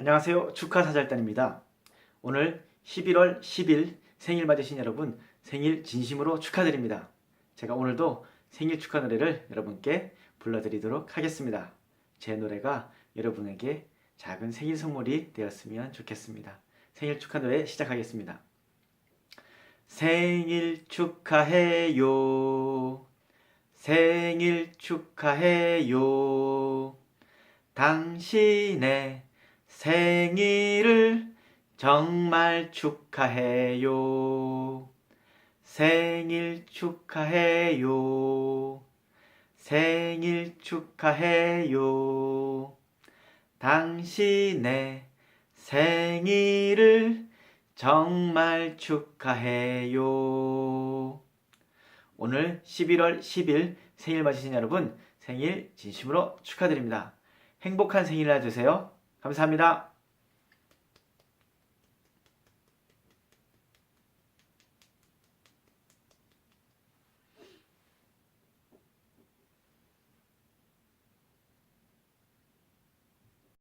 안녕하세요. 축하 사절단입니다. 오늘 11월 10일 생일 맞으신 여러분 생일 진심으로 축하드립니다. 제가 오늘도 생일 축하 노래를 여러분께 불러드리도록 하겠습니다. 제 노래가 여러분에게 작은 생일 선물이 되었으면 좋겠습니다. 생일 축하 노래 시작하겠습니다. 생일 축하해요. 생일 축하해요. 당신의 생일을 정말 축하해요. 생일 축하해요. 생일 축하해요. 당신의 생일을 정말 축하해요. 오늘 11월 10일 생일 맞으신 여러분 생일 진심으로 축하드립니다. 행복한 생일날 되세요. 감사합니다.